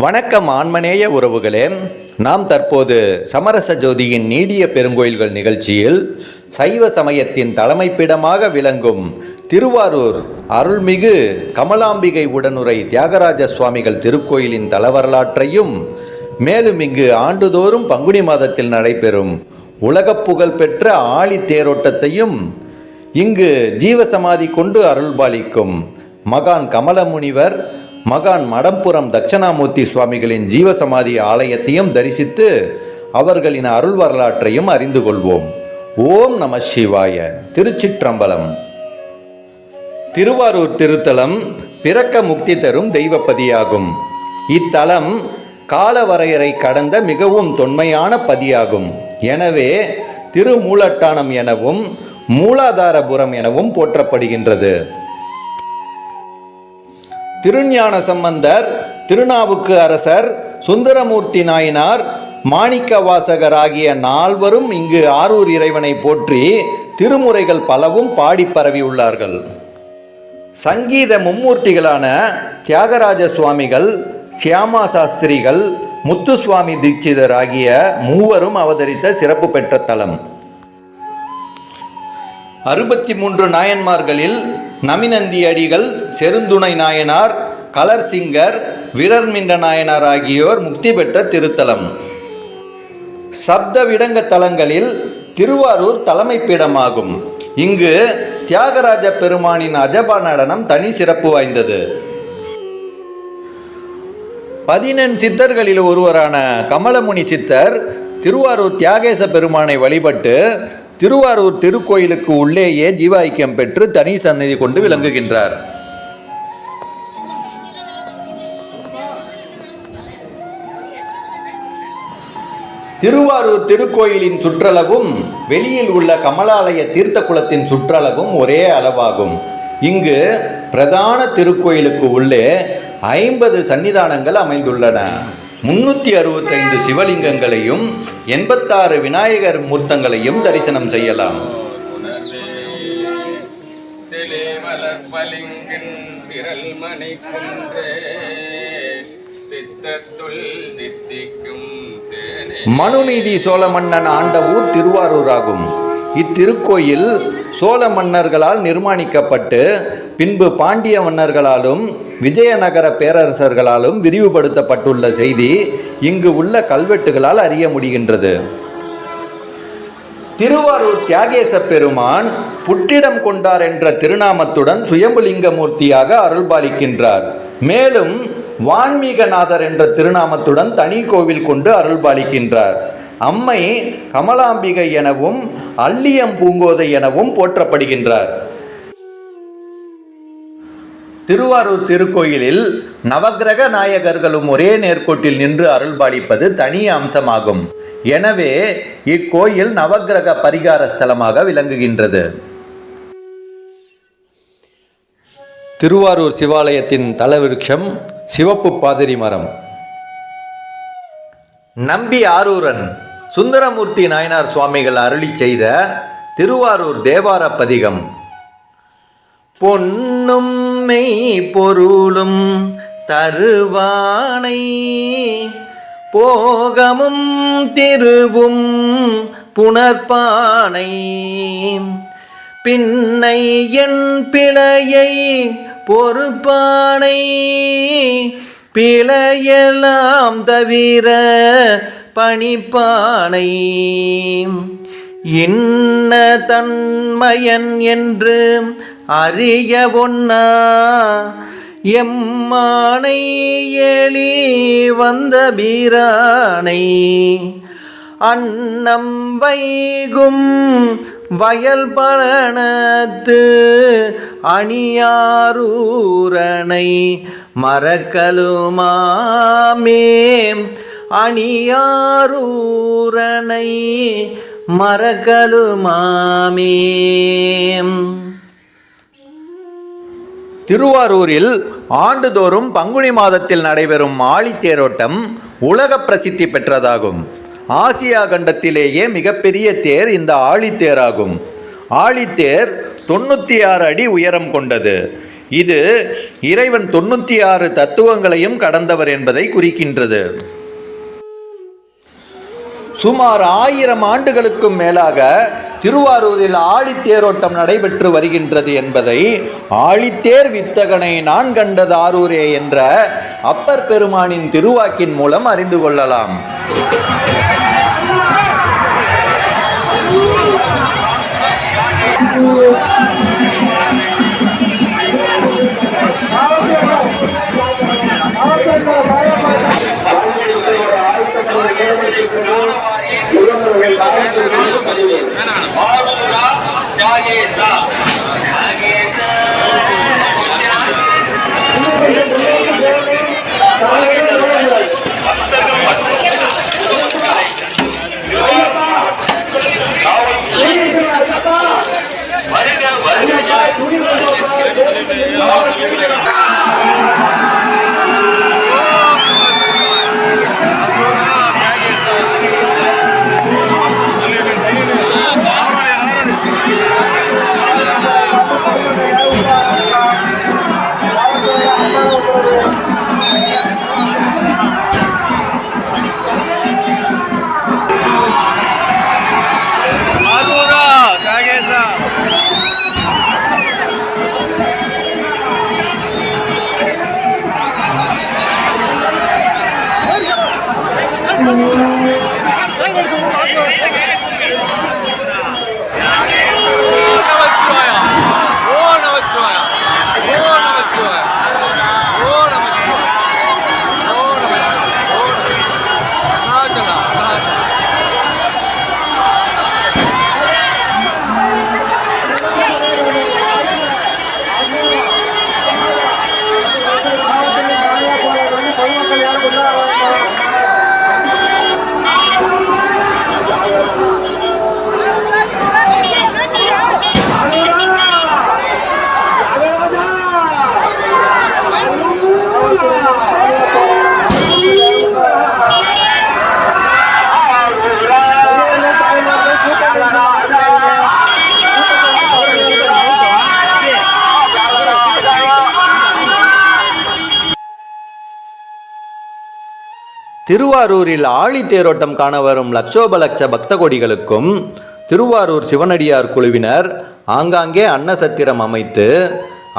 வணக்கம் ஆன்மநேய உறவுகளே. நாம் தற்போது சமரச ஜோதியின் நீடிய பெருங்கோயில்கள் நிகழ்ச்சியில் சைவ சமயத்தின் தலைமைப்பிடமாக விளங்கும் திருவாரூர் அருள்மிகு கமலாம்பிகை உடனுரை தியாகராஜ சுவாமிகள் திருக்கோயிலின் தலவரலாற்றையும் மேலும் இங்கு ஆண்டுதோறும் பங்குனி மாதத்தில் நடைபெறும் உலகப் புகழ்பெற்ற ஆழி தேரோட்டத்தையும் இங்கு ஜீவசமாதி கொண்டு அருள்பாலிக்கும் மகான் கமலமுனிவர் மகான் மடம்புரம் தட்சணாமூர்த்தி சுவாமிகளின் ஜீவசமாதி ஆலயத்தையும் தரிசித்து அவர்களின் அருள் வரலாற்றையும் அறிந்து கொள்வோம். ஓம் நம சிவாய. திருச்சிற்றம்பலம். திருவாரூர் திருத்தலம் பிறக்க முக்தி தரும் தெய்வப்பதியாகும். இத்தலம் காலவரையறை கடந்த மிகவும் தொன்மையான பதியாகும். எனவே திருமூலட்டானம் எனவும் மூலாதாரபுரம் எனவும் போற்றப்படுகின்றது. திருஞான சம்பந்தர் திருநாவுக்கு அரசர் சுந்தரமூர்த்தி நாயனார் மாணிக்க வாசகர் ஆகிய நால்வரும் இங்கு ஆரூர் இறைவனை போற்றி திருமுறைகள் பலவும் பாடி பரவியுள்ளார்கள் சங்கீத மும்மூர்த்திகளான தியாகராஜ சுவாமிகள் சியாமா சாஸ்திரிகள் முத்துசுவாமி தீட்சிதர் ஆகிய மூவரும் அவதரித்த சிறப்பு பெற்ற தலம். அறுபத்தி மூன்று நாயன்மார்களில் நமிநந்தி அடிகள் செருந்துணை நாயனார் கலர்சிங்கர் விரர்மிண்ட நாயனார் ஆகியோர் முக்தி பெற்ற திருத்தலம். சப்த விடங்க தலங்களில் திருவாரூர் தலைமை பீடமாகும். இங்கு தியாகராஜ பெருமானின் அஜபா நடனம் தனி சிறப்பு வாய்ந்தது. பதினெண் சித்தர்களில் ஒருவரான கமலமுனி சித்தர் திருவாரூர் தியாகேச பெருமானை வழிபட்டு திருவாரூர் திருக்கோயிலுக்கு உள்ளேயே ஜீவ பெற்று தனி சந்நிதி கொண்டு விளங்குகின்றார். திருவாரூர் திருக்கோயிலின் சுற்றளவும் வெளியில் உள்ள கமலாலய தீர்த்த குளத்தின் சுற்றளவும் ஒரே அளவாகும். இங்கு பிரதான திருக்கோயிலுக்கு உள்ளே ஐம்பது சன்னிதானங்கள் அமைந்துள்ளன. முன்னூற்றி அறுபத்தைந்து சிவலிங்கங்களையும் எண்பத்தாறு விநாயகர் மூர்த்தங்களையும் தரிசனம் செய்யலாம். மனுநீதி சோழ மன்னன் ஆண்ட ஊர் திருவாரூர் ஆகும் இத்திருக்கோயில் சோழ மன்னர்களால் நிர்மாணிக்கப்பட்டு பின்பு பாண்டிய மன்னர்களாலும் விஜயநகர பேரரசர்களாலும் விரிவுபடுத்தப்பட்டுள்ள செய்தி இங்கு உள்ள கல்வெட்டுகளால் அறிய முடிகின்றது. திருவாரூர் தியாகேச பெருமான் புற்றிடம் கொண்டார் என்ற திருநாமத்துடன் சுயம்புலிங்கமூர்த்தியாக அருள்பாலிக்கின்றார். மேலும் வான்மீகநாதர் என்ற திருநாமத்துடன் தனி கோவில் கொண்டு அருள்பாலிக்கின்றார். அம்மை கமலாம்பிகை எனவும் அல்லியம் பூங்கோதை எனவும் போற்றப்படுகின்றார். திருவாரூர் திருக்கோயிலில் நவக்கிரக நாயகர்களும் ஒரே நேர்கோட்டில் நின்று அருள்பாலிப்பது தனி அம்சமாகும். எனவே இக்கோயில் நவக்கிரக பரிகார ஸ்தலமாக விளங்குகின்றது. திருவாரூர் சிவாலயத்தின் தலவிருட்சம் சிவப்பு பாதிரி மரம். நம்பி ஆரூரன் சுந்தரமூர்த்தி நாயனார் சுவாமிகள் அருளி செய்த திருவாரூர் தேவார பதிகம் பொன்னும் மெய் பொருளும் தருவானை போகமும் திருவும் புனர்பானை. பின்னை என் பிழையை பொறுப்பானை பிழையெல்லாம் தவிர பணிப்பானை. இன்ன தன்மயன் என்று அறிய ஒன்னா எம்மானை ஏழி வந்த பீரானை அன்னம் வைகும் வயல் பலனத்து அணியாரூரனை. மறக்கலுமாமே அணியாரூரனை மறக்கலுமாமே திருவாரூரில் ஆண்டுதோறும் பங்குனி மாதத்தில் நடைபெறும் ஆழித்தேரோட்டம் உலக பிரசித்தி பெற்றதாகும். ஆசியா கண்டத்திலேயே மிகப்பெரிய தேர் இந்த ஆழித்தேராகும் ஆழித்தேர் தொண்ணூற்றி ஆறு அடி உயரம் கொண்டது. இது இறைவன் தொண்ணூற்றி ஆறு தத்துவங்களையும் கடந்தவர் என்பதை குறிக்கின்றது. சுமார் ஆயிரம் ஆண்டுகளுக்கும் மேலாக திருவாரூரில் ஆழித்தேரோட்டம் நடைபெற்று வருகின்றது என்பதை ஆழித்தேர் வித்தகனை நான் கண்டது ஆரூரே என்ற அப்பர் பெருமானின் திருவாக்கின் மூலம் அறிந்து கொள்ளலாம். திருவாரூரில் ஆழி தேரோட்டம் காண வரும் லட்சோபலட்ச பக்த கொடிகளுக்கும் திருவாரூர் சிவனடியார் குழுவினர் ஆங்காங்கே அன்னசத்திரம் அமைத்து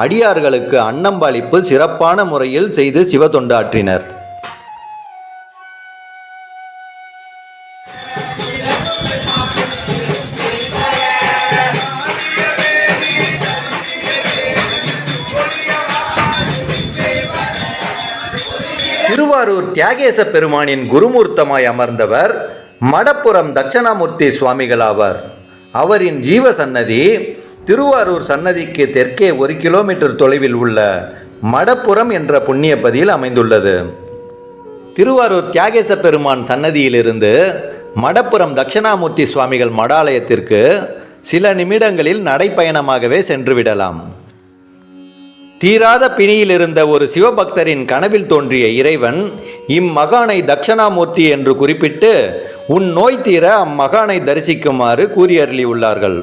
அடியார்களுக்கு அன்னம்பாளிப்பு சிறப்பான முறையில் செய்து சிவ தொண்டாற்றினர். திருவாரூர் தியாகேச பெருமானின் குருமூர்த்தமாய் அமர்ந்தவர் மடப்புறம் தட்சணாமூர்த்தி சுவாமிகள் ஆவார். அவரின் ஜீவ சன்னதி திருவாரூர் சன்னதிக்கு தெற்கே ஒரு கிலோமீட்டர் தொலைவில் உள்ள மடப்புறம் என்ற புண்ணியப்பதியில் அமைந்துள்ளது. திருவாரூர் தியாகேச பெருமான் சன்னதியிலிருந்து மடப்புறம் தட்சிணாமூர்த்தி சுவாமிகள் மடாலயத்திற்கு சில நிமிடங்களில் நடைப்பயணமாகவே சென்றுவிடலாம். தீராத பிணியில் இருந்த ஒரு சிவபக்தரின் கனவில் தோன்றிய இறைவன் இம்மகானை தக்ஷணாமூர்த்தி என்று குறிப்பிட்டு உன் நோய் தீர அம்மகானை தரிசிக்குமாறு கூறியருளியுள்ளார்கள்.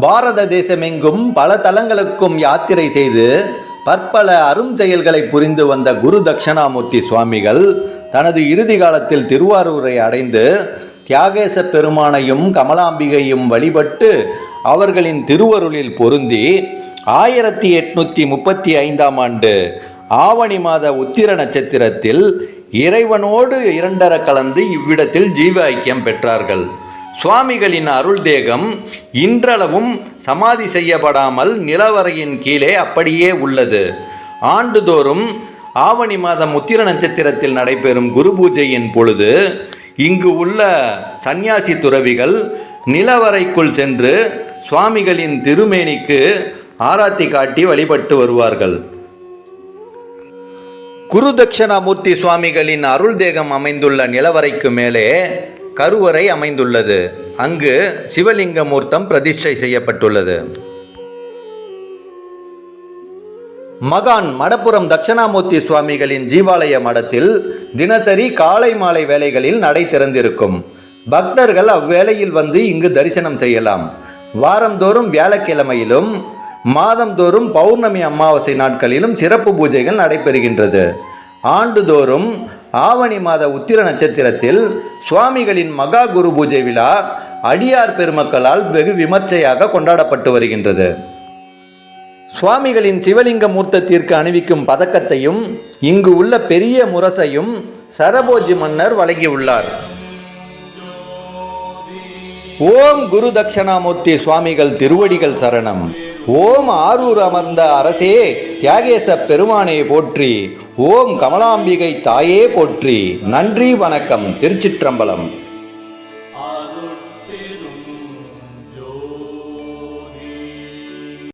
பாரத தேசமெங்கும் பல தலங்களுக்கும் யாத்திரை செய்து பற்பல அரும் செயல்களை புரிந்து வந்த குரு தட்சணாமூர்த்தி சுவாமிகள் தனது இறுதி காலத்தில் திருவாரூரை அடைந்து தியாகேச பெருமானையும் கமலாம்பிகையும் வழிபட்டு அவர்களின் திருவருளில் பொருந்தி ஆயிரத்தி எட்நூத்தி முப்பத்தி ஐந்தாம் ஆண்டு ஆவணி மாத உத்திர நட்சத்திரத்தில் இறைவனோடு இரண்டர கலந்து இவ்விடத்தில் ஜீவ ஐக்கியம் பெற்றார்கள். சுவாமிகளின் அருள் தேகம் இன்றளவும் சமாதி செய்யப்படாமல் நிலவரையின் கீழே அப்படியே உள்ளது. ஆண்டுதோறும் ஆவணி மாதம் உத்திர நட்சத்திரத்தில் நடைபெறும் குரு பூஜையின் பொழுது இங்கு உள்ள சந்நியாசி துறவிகள் நிலவரைக்குள் சென்று சுவாமிகளின் திருமேனிக்கு ஆராத்தி காட்டி வழிபட்டு வருவார்கள். குரு தட்சிணாமூர்த்தி சுவாமிகளின் அருள் தேகம் அமைந்துள்ள நிலவரைக்கு மேலே கருவறை அமைந்துள்ளது. அங்கு சிவலிங்க மூர்த்தம் பிரதிஷ்டை செய்யப்பட்டுள்ளது. மகான் மடப்புரம் தட்சணாமூர்த்தி சுவாமிகளின் ஜீவாலய மடத்தில் தினசரி காலை மாலை வேலைகளில் நடை திறந்திருக்கும். பக்தர்கள் அவ்வேளையில் வந்து இங்கு தரிசனம் செய்யலாம். வாரந்தோறும் வியாழக்கிழமையிலும் மாதந்தோறும் பௌர்ணமி அமாவாசை நாட்களிலும் சிறப்பு பூஜைகள் நடைபெறுகின்றது. ஆண்டுதோறும் ஆவணி மாத உத்திர நட்சத்திரத்தில் சுவாமிகளின் மகா குரு பூஜை விழா அடியார் பெருமக்களால் வெகு விமர்சையாக கொண்டாடப்பட்டு வருகின்றது. சுவாமிகளின் சிவலிங்க மூர்த்தத்திற்கு அணிவிக்கும் பதக்கத்தையும் இங்கு உள்ள பெரிய முரசையும் சரபோஜி மன்னர் வழங்கியுள்ளார். ஓம் குரு தட்சணாமூர்த்தி சுவாமிகள் திருவடிகள் சரணம். ஓம் ஆரூர் அமர்ந்த அரசே தியாகேச பெருமானே போற்றி. ஓம் கமலாம்பிகை தாயே போற்றி. நன்றி வணக்கம் திருச்சிற்றம்பலம்.